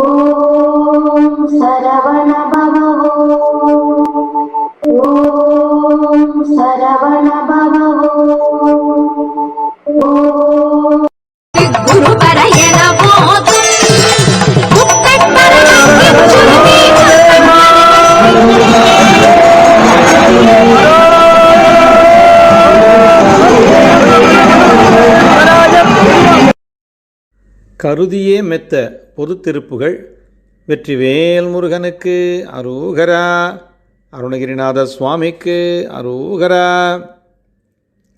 ஓம் சரவண பவோ ஓம் சரவண பவோ கருதியே மெத்த பொது திருப்புகள் வெற்றிவேல் முருகனுக்கு அரூகரா. அருணகிரிநாத சுவாமிக்கு அரூகரா.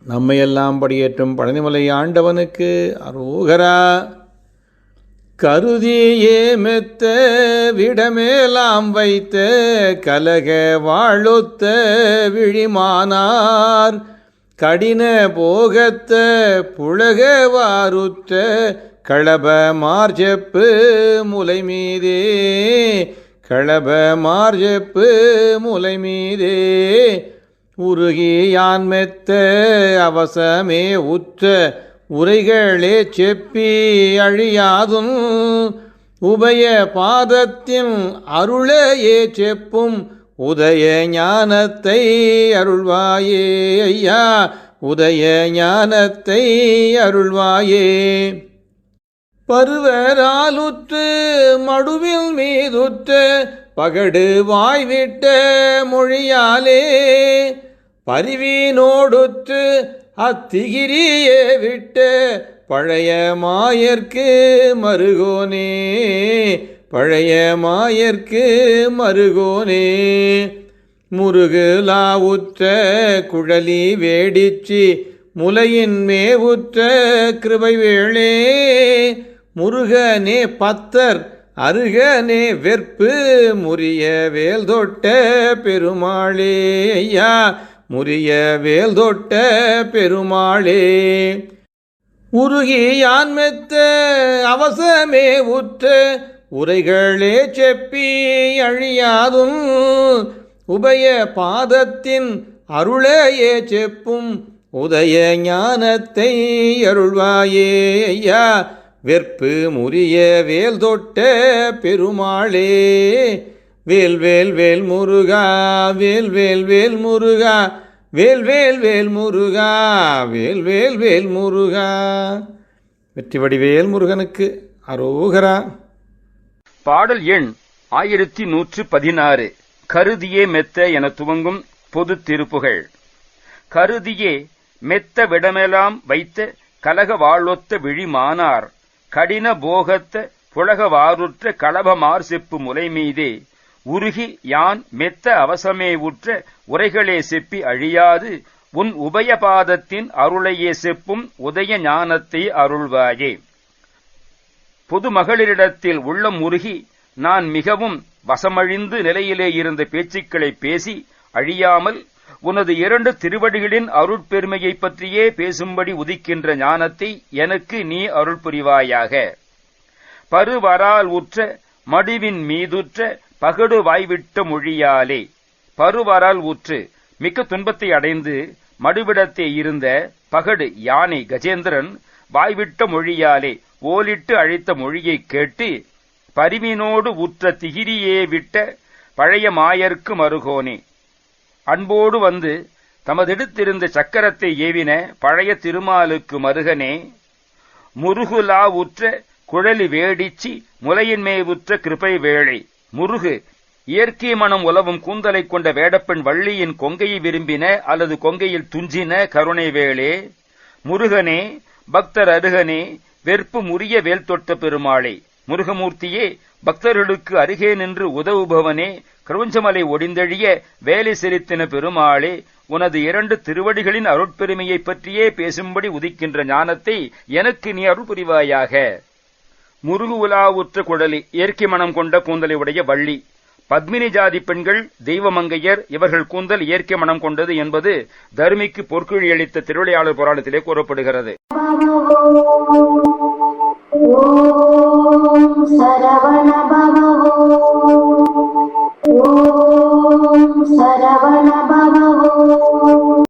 நம்மையெல்லாம் படியேற்றும் பழனிமலை ஆண்டவனுக்கு அரூகரா. கருதியே மெத்த விடமேலாம் வைத்த கலக வாழுத்த விழிமானார். கடின போகத்த புழக வாருத்த களப மார்ஜப்பு முலை மீதே. களப மார்ஜப்பு முலை மீதே. உருகி யான் மெத்த அவசமே உற்ற உரைகளே செப்பி அழியாதும். உபய பாதத்தின் அருளையே செப்பும் உதய ஞானத்தை அருள்வாயே ஐயா. உதய ஞானத்தை அருள்வாயே. பருவராலுற்று மடுவில் மீதுற்று பகடு வாய்விட்ட மொழியாலே பரிவீனோடுற்று அத்திகிரியே விட்டு பழைய மாயர்க்கு மருகோனே பழைய மாயர்க்கு மருகோனே. முருகுலாவுற்ற குழலி வேடிச்சி முலையின் மேவுற்ற கிருபை வேளே முருகனே பத்தர் அருகனே வெற்பு முறிய வேல் தொட்ட பெருமாளே ஐயா முறிய வேல் தொட்ட பெருமாளே. உருகி யான் மெத்த அவசமே உற்று உரைகளே செப்பி அழியாதும் உபய பாதத்தின் அருளையே செப்பும் உதய ஞானத்தை அருள்வாயே ஐயா. வெற்பு முறிய வேல் தொட்ட பெருமாளே. வேல் வேல் வேல் முருகா வேல் வேல் வேல் முருகா. வேல் வேல் வேல் முருகா வேல் வேல் வேல் முருகா. வெற்றி வடிவேல் முருகனுக்கு அரோகரா. பாடல் எண் ஆயிரத்தி நூற்று பதினாறு. கருதியே மெத்த என துவங்கும் பொது திருப்புகள். கருதியே மெத்த விடமெலாம் வைத்த கலக வாழொத்த விழிமானார் கடின போகத்த புழகவாருற்ற களபமார் செப்பு முலை மீதே உருகி யான் மெத்த அவசமே உற்ற உரைகளே செப்பி அழியாது. உன் உபயபாதத்தின் அருளையே செப்பும் உதய ஞானத்தை அருள்வாயே. பொதுமகளிரிடத்தில் உள்ளம் உருகி நான் மிகவும் வசமழிந்து நிலையிலே இருந்த பேச்சுக்களை பேசி அழியாமல் உனது இரண்டு திருவடிகளின் அருட்பெருமையைப் பற்றியே பேசும்படி உதிக்கின்ற ஞானத்தை எனக்கு நீ அருள் புரிவாயாக பருவரால் உற்ற மடுவின் மீதுற்ற பகடு வாய்விட்ட மொழியாலே. பருவரால் உற்று மிக்க துன்பத்தை அடைந்து மடுவிடத்தே இருந்த பகடு யானை கஜேந்திரன் வாய்விட்ட மொழியாலே ஓலிட்டு அழைத்த மொழியைக் கேட்டு பரிவினோடு உற்ற திகிரியே விட்ட பழைய மாயர்க்கு மருகோனே அன்போடு வந்து தமதெடுத்திருந்த சக்கரத்தை ஏவின பழைய திருமாலுக்கு மருகனே முருகுலா உற்ற குழலி வேடிச்சி முலையின்மே உற்ற கிருபை வேளை. முருகு இயற்கை மனம் உலவும் கூந்தலைக் கொண்ட வேடப்பெண் வள்ளியின் கொங்கையை விரும்பின அல்லது கொங்கையில் துஞ்சின கருணை வேளே. முருகனே பக்தர் அருகனே வெற்பு முறிய வேல் தொட்ட பெருமாளே. முருகமூர்த்தியே பக்தர்களுக்கு அருகே நின்று உதவுபவனே கிரவுஞ்சமலை ஒடிந்தழிய வேலை செலுத்தின பெருமாளே உனது இரண்டு திருவடிகளின் அருட்பெருமையைப் பற்றியே பேசும்படி உதிக்கின்ற ஞானத்தை எனக்கு நீ அருள் புரிவாயாக முருகு உலாவுற்ற குழலி இயற்கை மனம் கொண்ட கூந்தலை உடைய வள்ளி. பத்மினி ஜாதி பெண்கள் தெய்வமங்கையர் இவர்கள் கூந்தல் இயற்கை மனம் கொண்டது என்பது தருமிக்கு பொற்குழி அளித்த திருவிளையாளர் புராணத்திலே கூறப்படுகிறது. சரவண